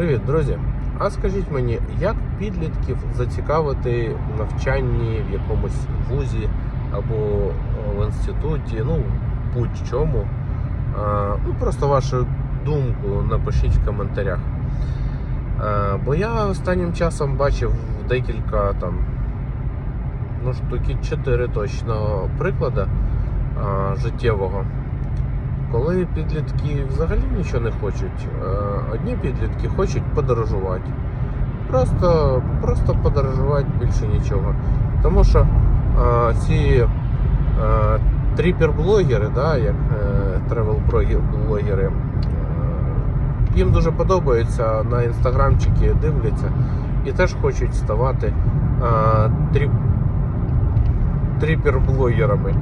Привіт, друзі! А скажіть мені, як підлітків зацікавити в навчанні в якомусь вузі або в інституті, ну будь-чому? Ну просто вашу думку напишіть в коментарях. А, Бо я останнім часом бачив декілька там, ну штуки 4 точно приклади а, життєвого. Коли підлітки взагалі нічого не хочуть, е, одні підлітки хочуть подорожувати. Просто, просто подорожувати більше нічого. Тому що е, ці е, тріпер-блогери, да, як тревел-блогери, їм дуже подобається на інстаграмчики дивляться і теж хочуть ставати тріп, тріпер-блогерами.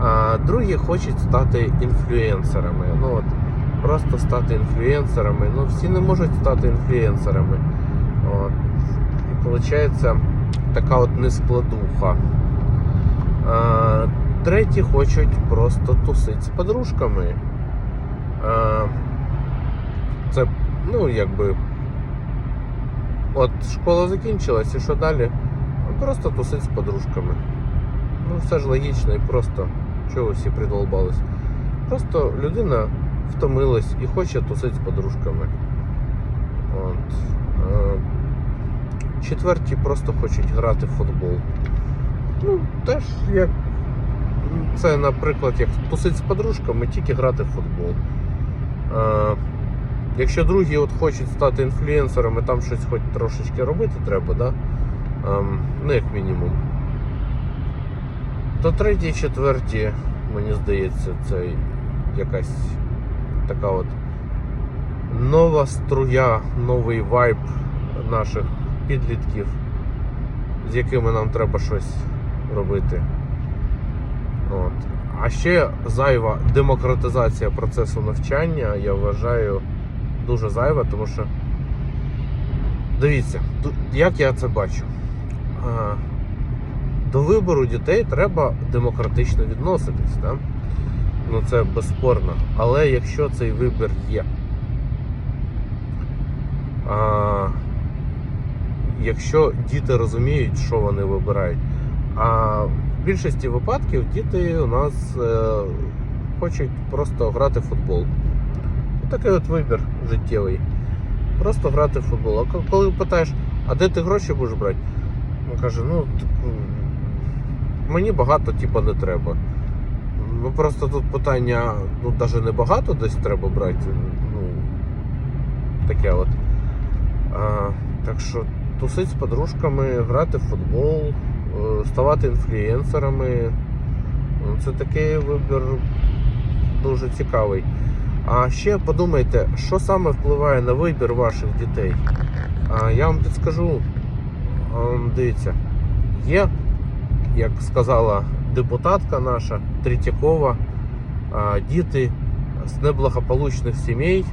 А другі хочуть стати інфлюенсерами. Ну от просто стати інфлюенсерами. Ну всі не можуть стати інфлюенсерами. От. І виходить така от нескладуха. А, треті хочуть просто тусити з подружками. А, це, ну, якби. От школа закінчилась і що далі? Просто тусить з подружками. Ну, все ж логічно і просто. Чого всі придолбались? Просто людина втомилась і хоче тусити з подружками. От. Е, Четверті просто хочуть грати в футбол. Ну, теж як. Це, наприклад, як тусити з подружками, тільки грати в футбол. Е, Якщо другі от хочуть стати інфлюенсерами, там щось хоч трошечки робити треба, да? Ем, ну, як мінімум. То треті, четверті, мені здається, це якась така от нова струя, новий вайб наших підлітків, з якими нам треба щось робити. От. А ще зайва демократизація процесу навчання, я вважаю, дуже зайва, тому що дивіться, як я це бачу. До вибору дітей треба демократично відноситись. Да? Ну це безспорно. Але якщо цей вибір є, а, якщо діти розуміють, що вони вибирають, а в більшості випадків діти у нас е, хочуть просто грати в футбол. Такий от вибір життєвий. Просто грати в футбол. А коли питаєш, а де ти гроші будеш брати? Він каже, ну типу, мені багато типу, не треба. Ну просто тут питання, ну навіть не багато десь треба брати. Ну, таке от. А, так що тусити з подружками, грати в футбол, е, ставати інфлюенсерами. Ну, Це такий вибір дуже цікавий. А ще подумайте, що саме впливає на вибір ваших дітей. А, я вам підскажу, Дивіться, є, як сказала депутатка наша Третьякова, діти з неблагополучних сімей,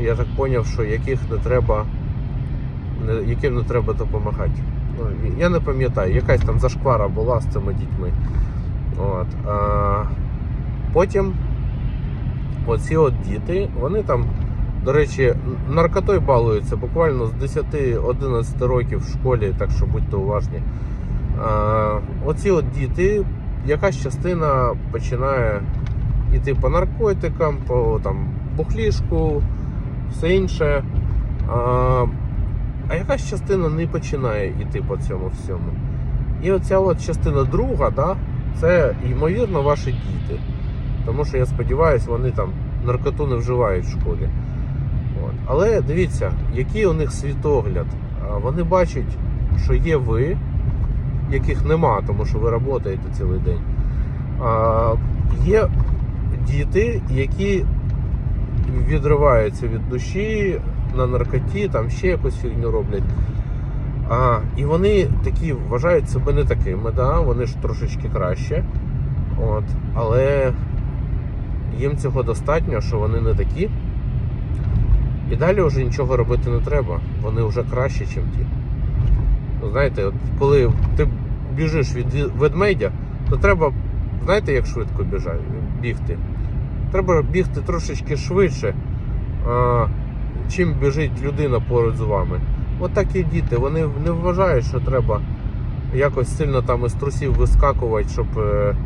я так зрозумів, що яких не треба, яким не треба допомагати. Ну, я не пам'ятаю, якась там зашквара була з цими дітьми. От. А, потім оці от діти, вони там до речі, наркотою балуються буквально з 10-11 років в школі, так що будьте уважні. Оці от діти, якась частина починає йти по наркотикам, по там, бухлішку, все інше. А, а якась частина не починає йти по цьому всьому. І оця от частина друга, да, це ймовірно ваші діти. Тому що я сподіваюся, вони там наркоту не вживають в школі. От. Але дивіться, який у них світогляд. Вони бачать, що є ви, яких нема, тому що ви працюєте цілий день. Є діти, які відриваються від душі на наркоті, там ще якусь фігню роблять. І вони такі вважають себе не такими, да? вони ж трошечки краще. От. Але їм цього достатньо, що вони не такі. І далі вже нічого робити не треба. Вони вже краще, ніж ті. Знаєте, от коли ти біжиш від ведмедя, то треба, знаєте, як швидко бігти. Треба бігти трошечки швидше. Чим біжить людина поруч з вами. От так і діти, вони не вважають, що треба якось сильно там із трусів вискакувати, щоб е,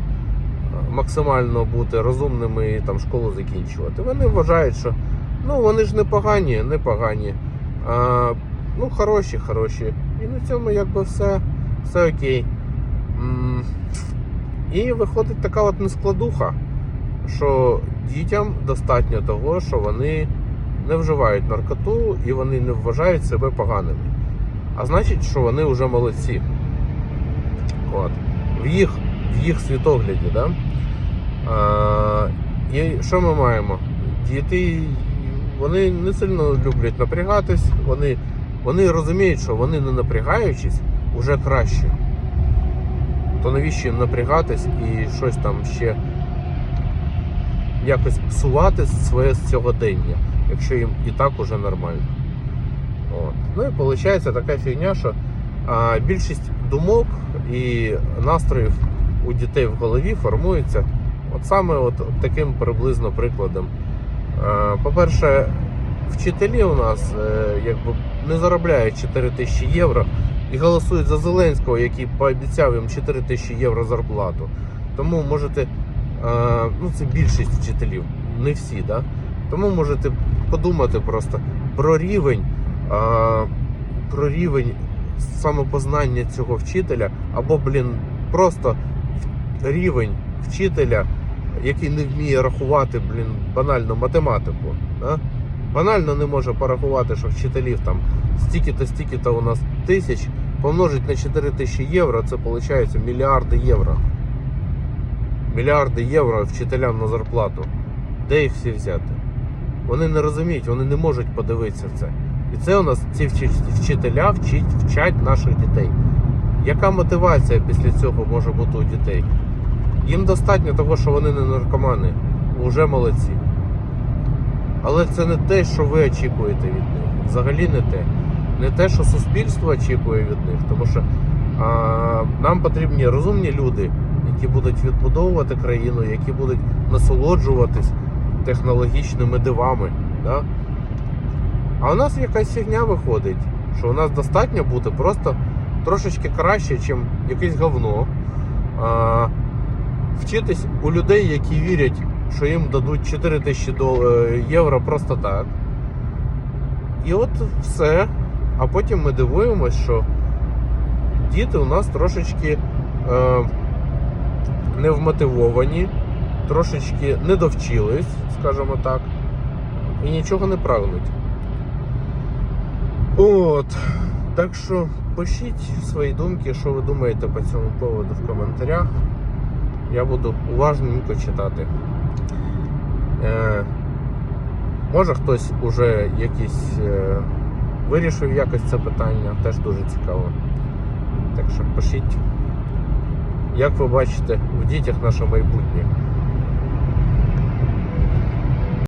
максимально бути розумними і там школу закінчувати. Вони вважають, що ну вони ж не погані, не погані. А, ну, хороші, хороші. І на цьому якби все, все окей. І виходить така от нескладуха, що дітям достатньо того, що вони не вживають наркоту і вони не вважають себе поганими. А значить, що вони вже молодці. От. В їх, в їх світогляді, да? А, і що ми маємо? Діти вони не сильно люблять напрягатись, вони, вони розуміють, що вони не напрягаючись вже краще. То навіщо їм напрягатись і щось там ще якось псувати своє сьогодення, якщо їм і так уже нормально. От. Ну і виходить така фігня, що а, більшість думок і настроїв у дітей в голові формується от саме от таким приблизно прикладом. По-перше, вчителі у нас е, якби не заробляють 4 тисячі євро і голосують за Зеленського, який пообіцяв їм 4 тисячі євро зарплату. Тому можете, е, ну це більшість вчителів, не всі, да? тому можете подумати просто про рівень, е, про рівень самопознання цього вчителя, або, блін, просто рівень вчителя, який не вміє рахувати, блін, банальну математику. Да? Банально не може порахувати, що вчителів там стільки-то, стільки-то у нас тисяч, помножить на 4 тисячі євро, це виходить мільярди євро. Мільярди євро вчителям на зарплату. Де їх всі взяти? Вони не розуміють, вони не можуть подивитися це. І це у нас ці вчи- вчителя вчить, вчать наших дітей. Яка мотивація після цього може бути у дітей? Їм достатньо того, що вони не наркомани, вже молодці. Але це не те, що ви очікуєте від них. Взагалі не те. Не те, що суспільство очікує від них. Тому що а, нам потрібні розумні люди, які будуть відбудовувати країну, які будуть насолоджуватись технологічними дивами. Да? А у нас якась фігня виходить, що у нас достатньо бути просто трошечки краще, ніж якесь говно. А, вчитись у людей, які вірять, що їм дадуть 4 тисячі е, євро просто так. І от все. А потім ми дивуємось, що діти у нас трошечки е, невмотивовані, трошечки недовчились, скажімо так, і нічого не прагнуть. От. Так що пишіть свої думки, що ви думаєте по цьому поводу в коментарях. Я буду уважненько читати. Е, може хтось уже якісь е, вирішив якось це питання, теж дуже цікаво. Так що пишіть, як ви бачите в дітях наше майбутнє.